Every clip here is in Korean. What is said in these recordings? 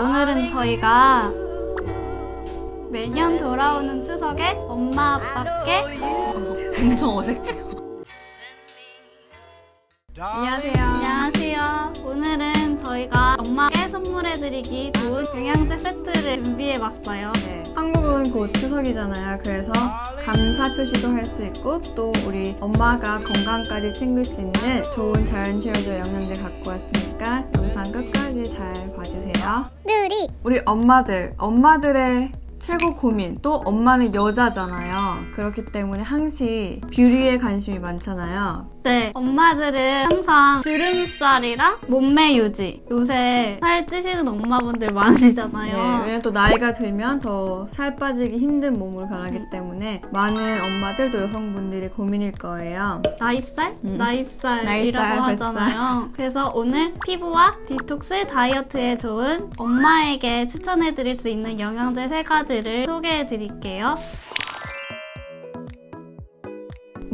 오늘은 저희가 매년 돌아오는 추석에 엄마 아빠께 엄청 어색해요. 안녕하세요. 안녕하세요. 오늘은 저희가 엄마께 선물해드리기 좋은 영양제 세트를 준비해봤어요. 네. 한국은 곧 추석이잖아요. 그래서 감사 표시도 할 수 있고 또 우리 엄마가 건강까지 챙길 수 있는 좋은 자연치료제 영양제 갖고 잘 누리. 우리 엄마들, 엄마들의 최고 고민. 또 엄마는 여자잖아요. 그렇기 때문에 항시 뷰티에 관심이 많잖아요. 네, 엄마들은 항상 주름살이랑 몸매 유지. 요새 살 찌시는 엄마분들 많으시잖아요. 네, 왜냐면 또 나이가 들면 더 살 빠지기 힘든 몸으로 변하기 때문에 많은 엄마들 또 여성분들이 고민일 거예요. 나이살? 음. 나이살이라고 나이살, 하잖아요. 그래서 오늘 피부와 디톡스 다이어트에 좋은 엄마에게 추천해드릴 수 있는 영양제 세 가지 를 소개해 드릴게요.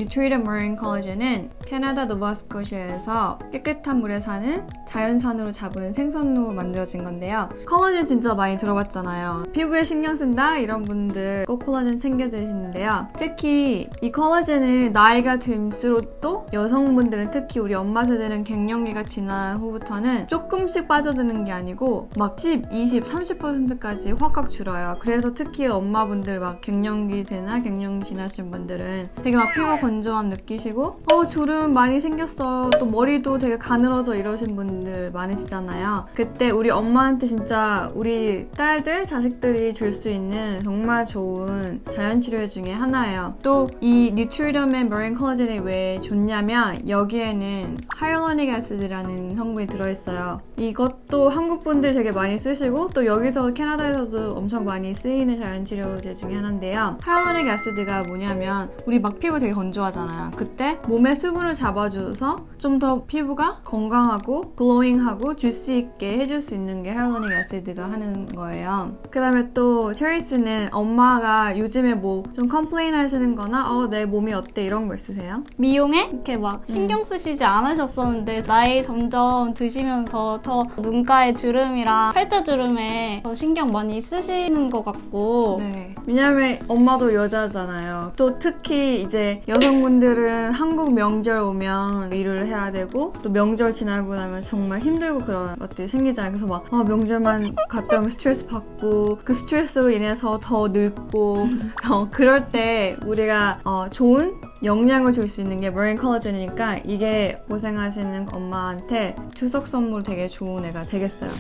뉴트리드 머린 콜라겐은 캐나다 노바스코시아에서 깨끗한 물에 사는 자연산으로 잡은 생선으로 만들어진 건데요. 콜라겐 진짜 많이 들어봤잖아요. 피부에 신경 쓴다 이런 분들 꼭 콜라겐 챙겨 드시는데요. 특히 이 콜라겐은 나이가 들수록 또 여성분들은 특히 우리 엄마 세대는 갱년기가 지난 후부터는 조금씩 빠져드는 게 아니고 막 10, 20, 30%까지 확확 줄어요. 그래서 특히 엄마분들 막 갱년기 되나 갱년기 지나신 분들은 되게 막 피부 건조함 느끼시고 어 주름 많이 생겼어 또 머리도 되게 가늘어져 이러신 분들 많으시잖아요. 그때 우리 엄마한테 진짜 우리 딸들 자식들이 줄 수 있는 정말 좋은 자연 치료 중에 하나예요. 또 이 뉴트리덤의 머린 콜라겐이 왜 좋냐면 여기에는 하이로닉 애시드라는 성분이 들어있어요. 이것도 한국 분들 되게 많이 쓰시고 또 여기서 캐나다에서도 엄청 많이 쓰이는 자연 치료제 중에 하나인데요. 하이로닉 애시드가 뭐냐면 우리 막 피부 되게 건조 하잖아요. 그때 몸에 수분을 잡아줘서 좀 더 피부가 건강하고 글로잉하고 주스 있게 해줄 수 있는 게 하이로닉 애시드가 하는 거예요. 그 다음에 또 체리스는 엄마가 요즘에 뭐 좀 컴플레인 하시는 거나 어, 내 몸이 어때 이런 거 있으세요? 미용에 이렇게 막 신경 쓰시지 않으셨었는데 나이 점점 드시면서 더 눈가의 주름이랑 팔자 주름에 더 신경 많이 쓰시는 것 같고 네. 왜냐면 엄마도 여자잖아요. 또 특히 이제 여 성분들은 한국 명절 오면 일을 해야 되고 또 명절 지나고 나면 정말 힘들고 그런 것들이 생기잖아요. 그래서 막 아, 명절만 갔다 오면 스트레스 받고 그 스트레스로 인해서 더 늙고 어, 그럴 때 우리가 어, 좋은 영양을 줄 수 있는 게 머린 콜라겐이니까 이게 고생하시는 엄마한테 추석 선물 되게 좋은 애가 되겠어요.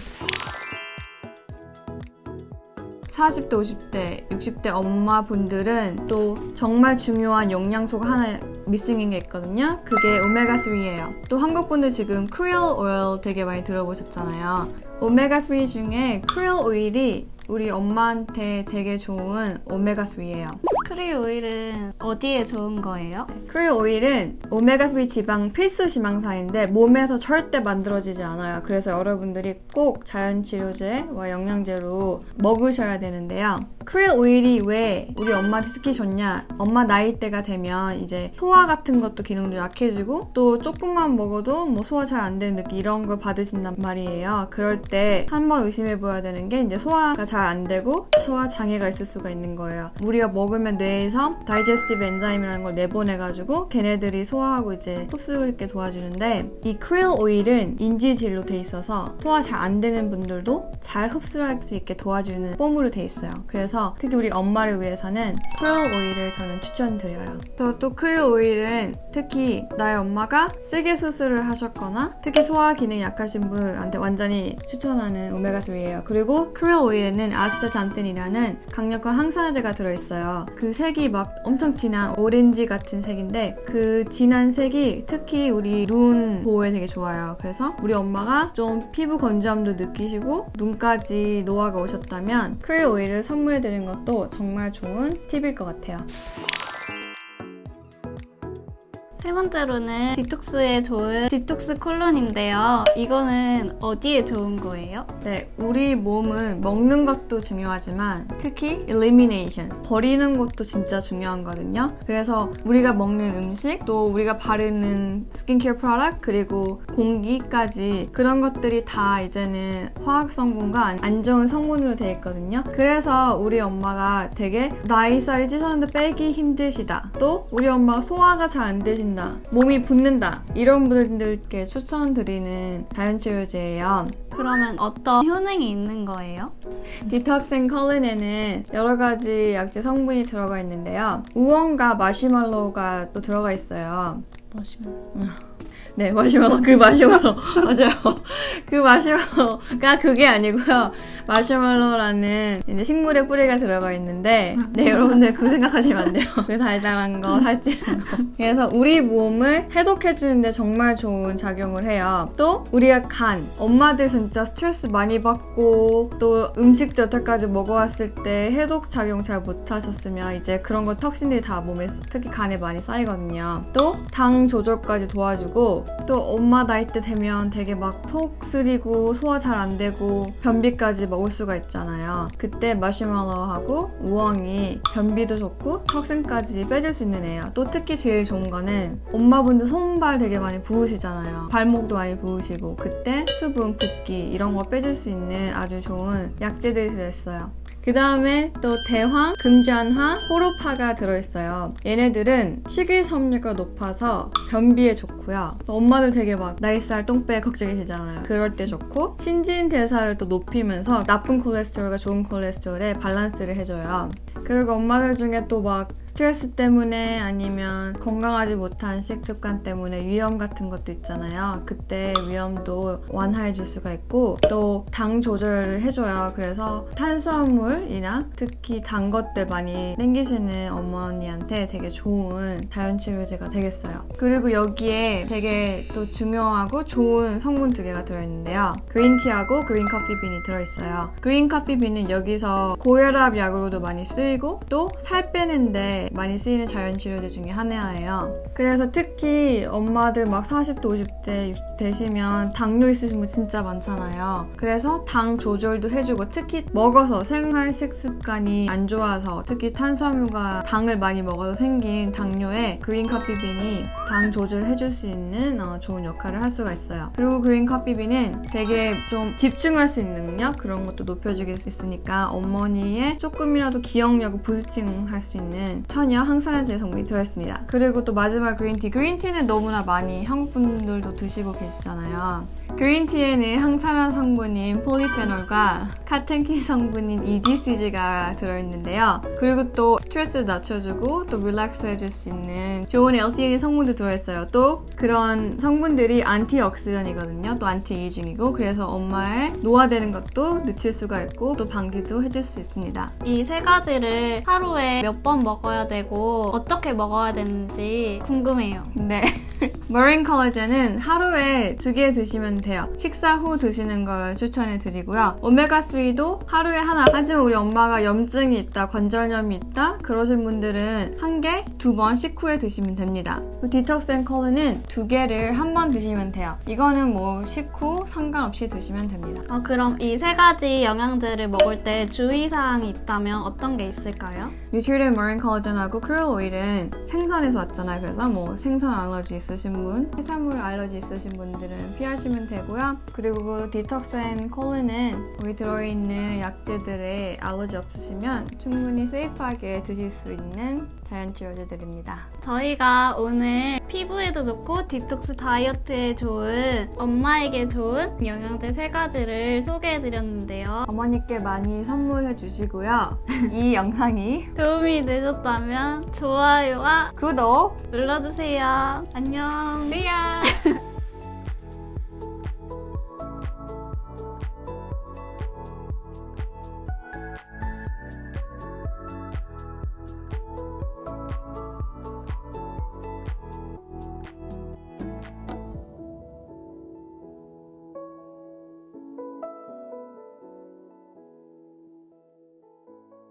40대, 50대, 60대 엄마분들은 또 정말 중요한 영양소가 하나 미싱인 게 있거든요. 그게 오메가3예요. 또 한국분들 지금 크릴 오일 되게 많이 들어보셨잖아요. 오메가3 중에 크릴 오일이 우리 엄마한테 되게 좋은 오메가3예요. 크릴 오일은 어디에 좋은 거예요? 크릴 오일은 오메가3 지방 필수 지방산인데 몸에서 절대 만들어지지 않아요. 그래서 여러분들이 꼭 자연 치료제와 영양제로 먹으셔야 되는데요. 크릴 오일이 왜 우리 엄마한테 특히 좋냐? 엄마 나이대가 되면 이제 소화 같은 것도 기능도 약해지고 또 조금만 먹어도 뭐 소화 잘 안 되는 느낌 이런 걸 받으신단 말이에요. 그럴 때 한번 의심해 보야 되는 게 이제 소화가 잘 안 되고 소화 장애가 있을 수가 있는 거예요. 우리가 먹으면 뇌에서 다이제스티브 엔자임이라는 걸 내보내가지고 걔네들이 소화하고 이제 흡수 있게 도와주는데 이 크릴 오일은 인지질로 돼 있어서 소화 잘 안 되는 분들도 잘 흡수할 수 있게 도와주는 폼으로 돼 있어요. 그래서 특히 우리 엄마를 위해서는 크릴 오일을 저는 추천드려요. 또, 또 크릴 오일은 특히 나의 엄마가 세게 수술을 하셨거나 특히 소화 기능이 약하신 분한테 완전히 추천하는 오메가3예요. 그리고 크릴 오일에는 아스타잔틴이라는 강력한 항산화제가 들어있어요. 그 색이 막 엄청 진한 오렌지 같은 색인데 그 진한 색이 특히 우리 눈 보호에 되게 좋아요. 그래서 우리 엄마가 좀 피부 건조함도 느끼시고 눈까지 노화가 오셨다면 크릴 오일을 선물해드리는 것도 정말 좋은 팁일 것 같아요. 세세 번째로는 디톡스에 좋은 디톡스 콜론인데요. 이거는 어디에 좋은 거예요? 네, 우리 몸은 먹는 것도 중요하지만 특히 elimination, 버리는 것도 진짜 중요하거든요. 그래서 우리가 먹는 음식, 또 우리가 바르는 스킨케어 프로덕트, 그리고 공기까지 그런 것들이 다 이제는 화학 성분과 안- 안 좋은 성분으로 되어 있거든요. 그래서 우리 엄마가 되게 나이 살이 찌셨는데 빼기 힘드시다. 또 우리 엄마가 소화가 잘 안 되신다. 몸이 붓는다. 이런 분들께 추천드리는 자연치료제예요. 그러면 어떤 효능이 있는 거예요? 디톡스 컬린에는 여러 가지 약재 성분이 들어가 있는데요. 우엉과 마시멜로우가 또 들어가 있어요. 네, 마시멜로 그 마시멜로 맞아요. 그 마시멜로가 그게 아니고요. 마시멜로라는 이제 식물의 뿌리가 들어가 있는데, 네 여러분들 그거 생각하시면 안 돼요. 그 달달한 거, 살찌는 거. 그래서 우리 몸을 해독해 주는데 정말 좋은 작용을 해요. 또 우리가 간, 엄마들 진짜 스트레스 많이 받고 또 음식도 여태까지 먹어왔을 때 해독 작용 잘 못하셨으면 이제 그런 거 턱신들이 다 몸에 특히 간에 많이 쌓이거든요. 또 당 조절까지 도와주고 또 엄마 나이 때 되면 되게 막 속 쓰리고 소화 잘 안 되고 변비까지 먹을 수가 있잖아요. 그때 마시멜로우하고 우엉이 변비도 좋고 턱신까지 빼줄 수 있는 애예요. 또 특히 제일 좋은 거는 엄마분들 손발 되게 많이 부으시잖아요. 발목도 많이 부으시고 그때 수분, 붓기 이런 거 빼줄 수 있는 아주 좋은 약재들이 들어있어요. 그 다음에 또 대황, 금잔화, 호루파가 들어있어요. 얘네들은 식이섬유가 높아서 변비에 좋고요. 엄마들 되게 막 나이 살 똥배 걱정이시잖아요. 그럴 때 좋고 신진 대사를 또 높이면서 나쁜 콜레스테롤과 좋은 콜레스테롤에 밸런스를 해줘요. 그리고 엄마들 중에 또 막 스트레스 때문에 아니면 건강하지 못한 식습관 때문에 위염 같은 것도 있잖아요. 그때 위염도 완화해 줄 수가 있고 또 당 조절을 해줘요. 그래서 탄수화물이나 특히 단 것들 많이 땡기시는 어머니한테 되게 좋은 자연치료제가 되겠어요. 그리고 여기에 되게 또 중요하고 좋은 성분 두 개가 들어있는데요. 그린티하고 그린커피빈이 들어있어요. 그린커피빈은 여기서 고혈압 약으로도 많이 쓰이고 또 살 빼는데 많이 쓰이는 자연치료제 중에 하나예요. 그래서 특히 엄마들 막 40대, 50대, 60대 되시면 당뇨 있으신 분 진짜 많잖아요. 그래서 당 조절도 해주고 특히 먹어서 생활 식습관이 안 좋아서 특히 탄수화물과 당을 많이 먹어서 생긴 당뇨에 그린 커피빈이 당 조절해줄 수 있는 어, 좋은 역할을 할 수가 있어요. 그리고 그린 커피빈은 되게 좀 집중할 수 있는 능력 그런 것도 높여주길 수 있으니까 어머니의 조금이라도 기억력을 부스팅 할 수 있는 천여 항산화제 성분이 들어있습니다. 그리고 또 마지막 그린티. 그린티는 너무나 많이 한국 분들도 드시고 계시잖아요. 그린티에는 항산화 성분인 폴리페놀과 카텐킨 성분인 EGCG가 들어있는데요. 그리고 또 스트레스를 낮춰주고 또 릴렉스 해줄 수 있는 좋은 L-theanine 성분도 들어있어요. 또 그런 성분들이 안티옥시전이거든요. 또 안티에이징이고 그래서 엄마의 노화되는 것도 늦출 수가 있고 또 방지도 해줄 수 있습니다. 이 세 가지를 하루에 몇 번 먹어야 되고 어떻게 먹어야 되는지 궁금해요. 네. 머린 콜라겐은 하루에 두 개 드시면 돼요. 식사 후 드시는 걸 추천해 드리고요. 오메가3도 하루에 하나. 하지만 우리 엄마가 염증이 있다, 관절염이 있다, 그러신 분들은 한 개, 두 번 식후에 드시면 됩니다. 디톡스 앤 콜라는 두 개를 한 번 드시면 돼요. 이거는 뭐 식후 상관없이 드시면 됩니다. 어, 그럼 이 세 가지 영양제를 먹을 때 주의사항이 있다면 어떤 게 있을까요? 뉴트리덴 머린 콜라겐 하고 크릴 오일은 생선에서 왔잖아요. 그래서 뭐 생선 알러지 있으신 분, 해산물 알러지 있으신 분들은 피하시면 되고요. 그리고 디톡스 앤 콜린은 여기 들어있는 약재들에 알러지 없으시면 충분히 세이프하게 드실 수 있는 자연치료제들입니다. 저희가 오늘 피부에도 좋고 디톡스 다이어트에 좋은 엄마에게 좋은 영양제 세 가지를 소개해드렸는데요. 어머니께 많이 선물해 주시고요. 이 영상이 도움이 되셨다면 좋아요와 구독, 눌러주세요. 안녕. see ya!